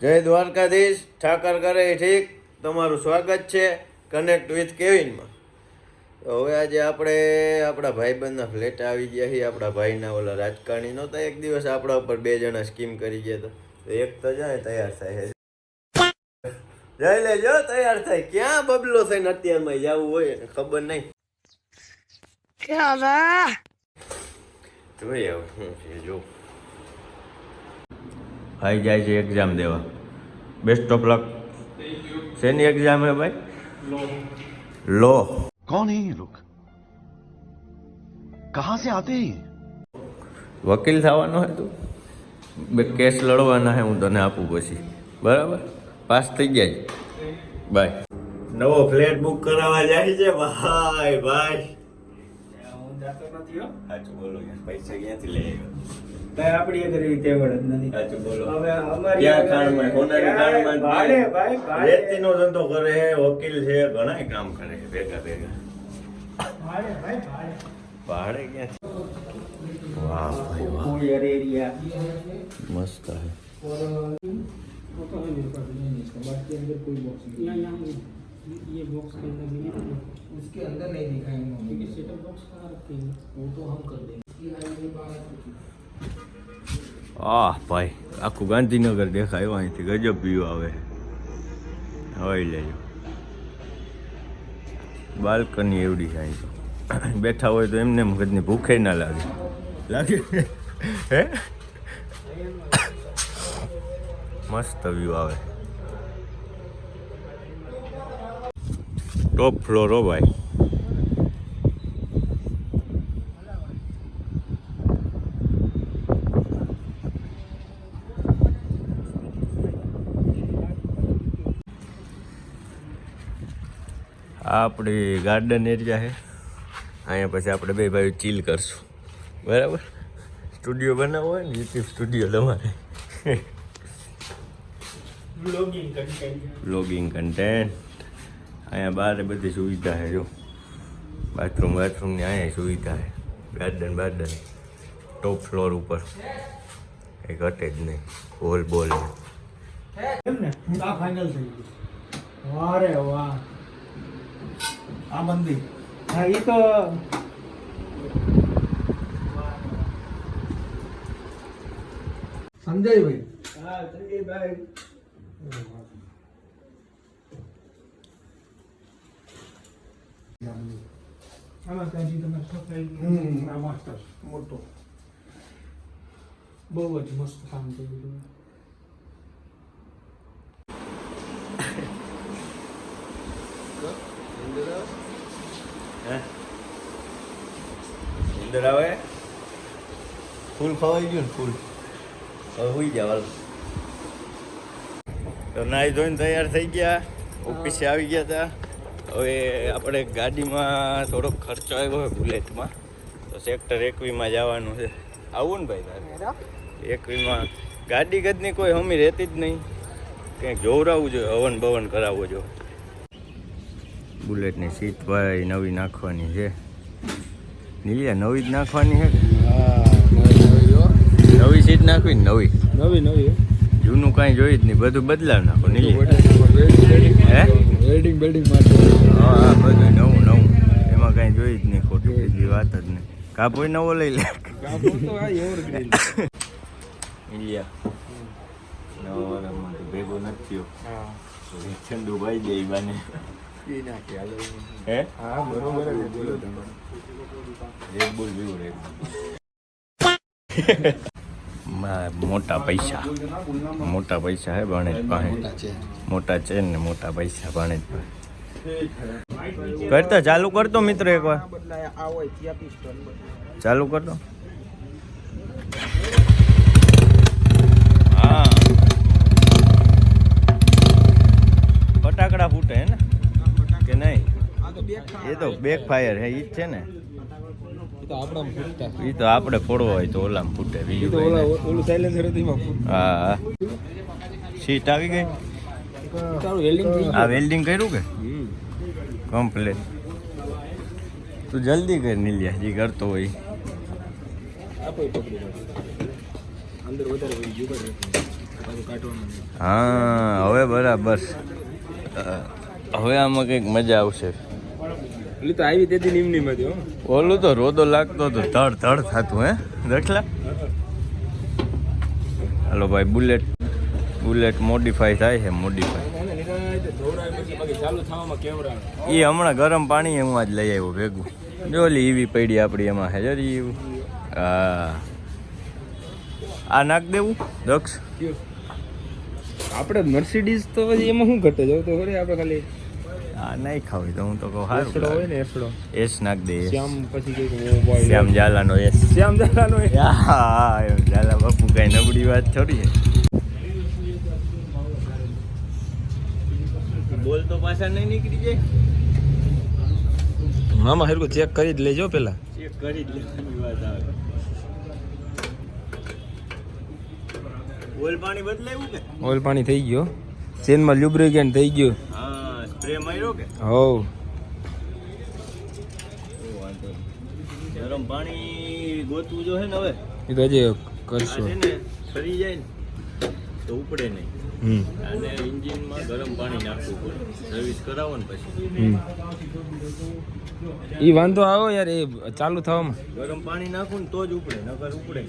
જય દ્વારકાધીશ ઠાકર કરે ઠીક? તમારું સ્વાગત છે કનેક્ટ વિથ કેવિનમાં. તો હવે આજે આપણે આપણા ભાઈબંધના ફ્લેટ આવી ગયા છીએ. આપણા ભાઈના ઓલા રાજકારણી નહોતા એક દિવસ આપણા ઉપર બે જણા સ્કીમ કરી ગયા તો તો એક તો જાય તૈયાર થાય જઈ લેજો તૈયાર થાય. ક્યાં બબલો થઈને અત્યારમાં જવું હોય એને ખબર નહીં. જોઈએ હવે શું જો. ભાઈ જાય છે એક્ઝામ દેવા. બેસ્ટ ઓફ લક શેની એક્ઝામ હે ભાઈ? લો કોણ હે લોક કહા સે આતે વકીલ થવાનો હે તું? બે કેસ લડવાના હે હું તને આપું પછી. બરાબર? પાસ થઈ જાય. બાય નવો ફ્લેટ બુક કરાવવા જાય છે? ભાઈ ભાઈ. હું જાતો નથી હો. સાચું બોલો પૈસા ક્યાંથી લઈ આવ્યો? ભાઈ આપણી આગળ એવી તેવડ જ નથી સાચું બોલો હવે અમારી ક્યાં આગળ- ખાણમાં સોનાની ખાણમાં જ ભાડે ભાઈ ભાડે રેતીનો ધંધો કરે છે વકીલ છે ઘણા કામ કરે છે ભેગા ભેગા ભાડે ભાઈ ભાડે ભાડે ક્યાંથી વાહ ભાઈ વાહ કોઈ અરે એરિયા મસ્ત હે बाकी अंदर कोई बॉक्स नहीं यहाँ यहाँ ये बॉक्स के अंदर नहीं है उसके अंदर नहीं दिखाएंगे क्योंकि सेटअप बॉक्स कहाँ रखे हैं वो तो हम कर देंगे આહ, ભાઈ, આખું ગાંધીનગર દેખાય અહીંથી ગજબ વ્યૂ આવે. હોય લેજો. બાલ્કની એવડી છે અહીં બેઠા હોય તો એમને એમ કદની ભૂખે ના લાગે. લાગે? હે? મસ્ત વ્યૂ આવે. ટોપ ફ્લોર હો ભાઈ. આપણી ગાર્ડન એરિયા છે. અહીંયા પછી આપણે બે ભાઈ ચીલ કરશું. બરાબર? સ્ટુડિયો બનાવો હોય ને યુટ્યુબ સ્ટુડિયો તમારે. બ્લોગિંગ કન્ટેન્ટ અહીંયા બહાર બધી સુવિધા છે જો. બાથરૂમ બાથરૂમની અહીંયા સુવિધા છે. ગાર્ડન બાર્ડન ટોપ ફ્લોર ઉપર. એ ઘટે જ નહીં. બોલ બોલ ફાઇનલ થઈ ગયું. વારે વાહ. આ મંદિર. હા એ તો સંજયભાઈ. હા મોટો. બહુ જ મસ્ત કામ કર્યું તમે અંદર આવે? ફૂલ ખવાઈ ગયું ને ફૂલ. હવે હોઈ જવા તો નાઈ ધોઈને તૈયાર થઈ ગયા. ઓફિસે આવી ગયા હતા હવે આપણે ગાડીમાં થોડોક ખર્ચો આવ્યો હોય બુલેટમાં. તો સેક્ટર એકવીમાં જવાનું છે. આવું ને ભાઈ તારે? એકવીમાં. ગાડી ગદની કોઈ હમી રહેતી જ નહીં. કંઈક જોવરાવવું જોઈએ હવન ભવન કરાવવો જોઈએ. બુલેટની સીટ ભાઈ નવી નાખવાની છે. નીલિયા નવી જ નાખવાની છે નવી સીટ નાખવી નવી? નવી નવી જૂનું કાંઈ જોઈ જ નહીં બધું બદલાવ નાખો નીલિયા. હે? વેલ્ડિંગ બિલ્ડિંગ હા હા બધું નવું નવું. એમાં કાંઈ જોઈ જ નહીં ખોટી બીજી વાત જ નહીં. કાપોય નવો લઈ લે. નીલિયા નવો ભેગો નથી થયો. ઠંડુ ભાઈ દે હે? હા બરોબર બુલ રેડ મોટા પૈસા. મોટા પૈસા હે ભણેજ પાસે મોટા ચેન ને મોટા પૈસા ભણેજ પાસે કરતો ચાલુ કરતો મિત્ર એકવાર. બદલાય આ હોય ત્યાં પિસ્ટન ચાલુ કરતો હા ફટાકડા ફૂટે હે ને કે નહીં આ તો બે એ તો બેક ફાયર હે ઈ જ છે ને? એ ઈ તો આપણે ફોડવો હોય તો ઓલામાં ફૂટે બીજું. ઓલું સાયલેન્સર હતું હા સીટ આવી ગઈ? તારું વેલ્ડિંગ થઈ આ વેલ્ડિંગ કર્યું કે? કમ્પ્લેટ તું જલ્દી કર નીલિયા જે કરતો હોય. હા હવે બરાબર. હવે આમાં કંઈક મજા આવશે. એટલે તો આવી તેથી નીમ નીમ હતી ઓલું તો રોદો લાગતો તો ધડ ધડ થતું હે? દેખલા. હાલો ભાઈ બુલેટ બુલેટ મોડિફાઈ થાય છે મોડિફાઈ એ હમણાં ગરમ પાણી હું જ લઈ આવ્યો ભેગું. જો ઓલી ઈવી પડી આપણી એમાં હે જરી એવું. હા. આ નાખ દેવું દક્ષ. આપણે મર્સિડીઝ તો એમાં શું ઘટે? જવું તો ખરી આપણે ખાલી આ નહીં ખાવી તો હું તો કહું એસડો હોય ને એસડો એસ નાખ દે. શ્યામ પછી કંઈક ઓ બોય શ્યામ ઝાલાનો એસ શ્યામ જાલાનો એ. હા એમ ઝાલા બાપુ કઈ નબળી વાત થોડી છે. બોલ તો પાછા નહીં નીકળી જાય. મામા હેરકો ચેક કરી જ લેજો પેલા. ચેક કરી જ લેવાની વાત આવે. ઓઇલ પાણી બદલાયું કે? ઓઇલ પાણી થઈ ગયો ચેનમાં લ્યુબ્રિકેન્ટ થઈ ગયું. હા આવ્યો કે? હોવ. ગરમ પાણી ગોતવું જો હે ને હવે. એ તો હજી કરશો. ને ફરી જાય ને તો ઉપડે નહીં. અને ઇન્જિનમાં ગરમ પાણી નાખવું પડે. સર્વિસ કરાવો ને પછી. ઈ વાંધો આવો યાર એ ચાલુ થવામાં. ગરમ પાણી નાખું ને તો જ ઉપડે નકર ઉપડે.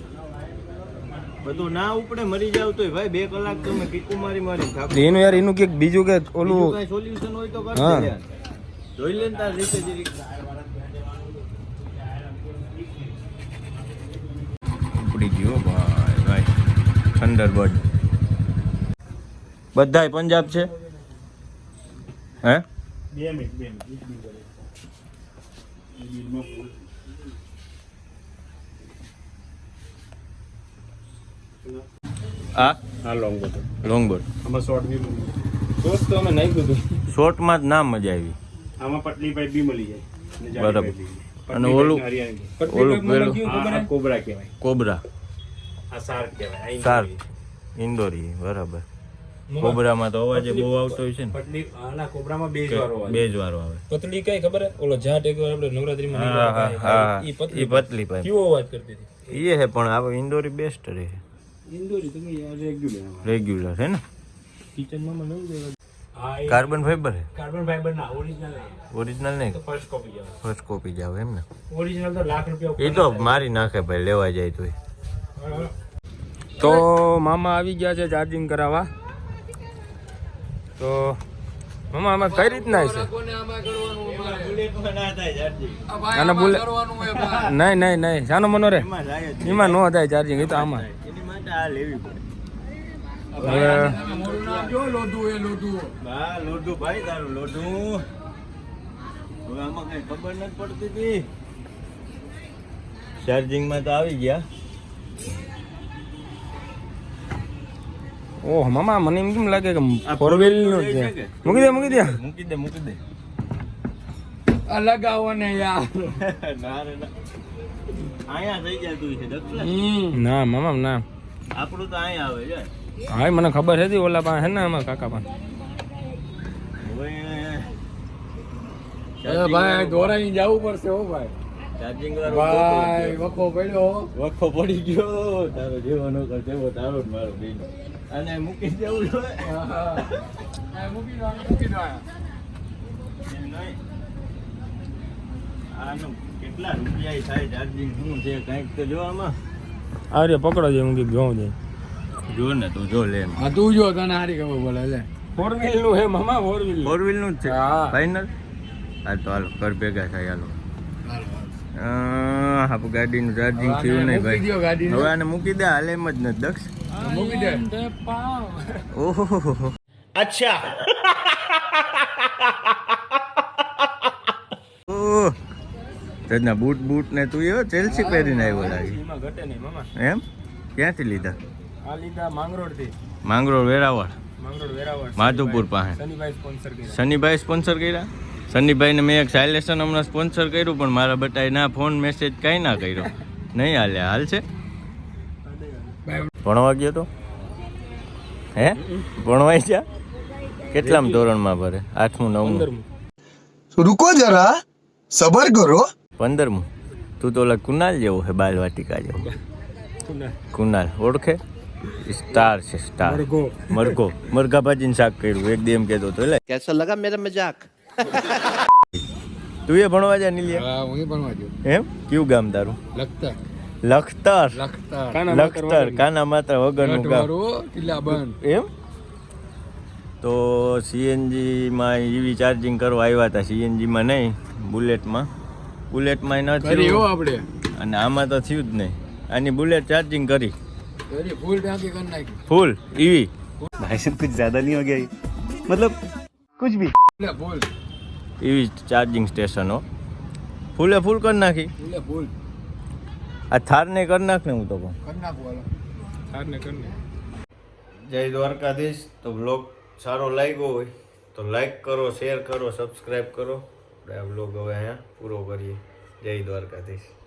બધું ના ઉપડે મરી જાવ તોય ભાઈ બે કલાક તમે કીકુ મારી મારી થાકો એનું યાર એનું કંઈક બીજું કે ઓલું કઈ સોલ્યુશન હોય તો. યાર. જોઈ લે તાર રીતે જરીક. ઉપડી ગયો ભાઈ ભાઈ થંડરબર્ડ બધાય પંજાબ છે હે આ હા લોંગ બોટલ લોંગ બોર્ડ આમાં શોર્ટ બી શોર્ટ તો અમે નાખ્યું હતું શોર્ટમાં જ ના મજા આવી. આમાં પટલી પાઇપ બી મળી જાય. બરાબર. અને ઓલું- ઓલું પેલું-? કોબરા કહેવાય. કોબરા. આ સાર્ક કહેવાય સાર્ક. ઇન્દોરી. બરાબર. કોબરામાં તો અવાજ બહુ આવતો હોય છે ને. પટલી આના કોબરામાં બેઝ વાળો આવે. બે જ વારો આવે. પતલી કઈ ખબર? હે ઓલો જાટ એક વાર આપણે નવરાત્રીમાં હા નીકળ્યા હા હા. ઈ એ પતલી પતલી પાઇપ કેવો અવાજ કરતી હતી? એ હે પણ આ ઇન્દોરી બેસ્ટ રહે. રેગ્યુલર હે ને કિચનમાં મને એવું કાર્બન ફાઈબર હે કાર્બન ફાઈબર ના ઓરિજિનલ ઓરિજિનલ નહીં? ફર્સ્ટ કોપી આવે ફર્સ્ટ કોપી જાવ એમ ને? ઓરિજિનલ તો લાખ રૂપિયા એ તો મારી નાખે ભાઈ લેવા જાય તોય. તો મામા આવી ગયા છે ચાર્જિંગ કરાવવા. તો મામા આમાં કઈ રીતના છે? આના બુલે નહીં નહીં નહીં. શાનો મનો રે એમાં નો થાય ચાર્જિંગ એ તો આમાં. આ લેવી પડે. ભાઈ તારું લોઢું. હવે આમાં કઈ ખબર નથી પડતી હતી ચાર્જિંગમાં તો આવી ગયા. ઓહ મામા મને એમ કેમ લાગે કે ફોર વ્હીલનું છે મૂકી દે મૂકી દે. મૂકી દે મૂકી દે. લગાવો ને યાર. ના રે ના. અહીંયા થઈ જતું છે દક્ષલા ના મામા ના. આપણું તો અહીં આવે છે. હા મને ખબર હતી ઓલા પાસે હે ને આમાં કાકા પાસે. હવે ભાઈ દોરાઈ જવું પડશે હો ભાઈ. ચાર્જિંગ વાળો ભાઈ વખો પડ્યો વખો પડી ગયો. તારો જેવો કર તેવો તારો જ મારો બેન. અને મૂકી દેવું જોઈએ મૂકી દો મૂકી દો. આનું કેટલા રૂપિયા થાય ચાર્જિંગ શું છે કાંઈક તો જો આમાં આ રે પકડો છે હું કે જોઉં છે જો ને તું જો લે હા તું જો તને હારી ખબર બોલે લે. ફોર વ્હીલનું હે મામા ફોર વ્હીલ ફોર વ્હીલનું છે? હા. ફાઇનલ હાલ તો હાલ કર ભેગા થાય હાલો. હા ગાડીનું ચાર્જિંગ થયું નહીં મૂકી ભાઈ. હવે આને મૂકી દે હાલ એમ જ નથી દક્ષ? મૂકી દે. ઓહો. અચ્છા. ઓહ. તેજના બૂટ બૂટ ને તું એવો ચેલ્સી પહેરીને આવ્યો લાગે એમ ક્યાંથી લીધા? માંગરોળ વેરાવળ. માધુપુર પાસે. શનિભાઈ સ્પોન્સર કર્યા. સનીભાઈ સ્પોન્સર કર્યા? સનીભાઈને મેં એક સાયલેશન હમણાં સ્પોન્સર કર્યું પણ મારા બટાએ ના ફોન મેસેજ કાંઈ ના કર્યો. નહીં હાલે હાલ છે? ભણવા ગયો તો? હે? ભણવાય છે? કેટલામ ધોરણમાં ભરે? આઠમું નવમું. રૂકો જરા. સબર કરો. પંદરમું તું તો ઓલા કુનાલ જેવો છે બાલવાટિકા જેવો. કુનાલ. ઓળખે? સ્ટાર છે સ્ટાર. મરઘો. મરઘા. ભાજીને શાક કર્યું. એક દી એમ કહેતો હતો એટલે કેસો લગા મેરા મજાક. તું એ ભણવા જા નીલિયા. હું એ ભણવા જો એમ? કયું ગામ તારું? લખતર. લખતર. લખતર. કાના માત્ર વગરનું. ગામ. એમ? તો સીએનજીમાં ઈવી ચાર્જિંગ કરવા આવ્યા હતા સીએનજીમાં નહીં બુલેટમાં. બુલેટમાં ન થયું. આપણે. અને આમાં તો થયું જ નહીં. આની બુલેટ ચાર્જિંગ કરી. ફૂલ ટાંકી કરી નાખી. Full EV. ભાઈ સાહેબ કુછ જ્યાદા નહીં હો ગયા મતલબ કુછ ભી. ફૂલ ઈવી ચાર્જિંગ સ્ટેશનો ફૂલે ફૂલ કરી નાખી. ફૂલે ફૂલ આ થારને કરી નાખ ને હું તો કહું. કરી નાખું થારને કરી જય દ્વારકાધીશ. તો બ્લોગ સારો લાગ્યો હોય તો લાઈક કરો શેર કરો સબસ્ક્રાઈબ કરો. આપણે આ બ્લોગ હવે અહીંયા પૂરો કરીએ. જય દ્વારકાધીશ.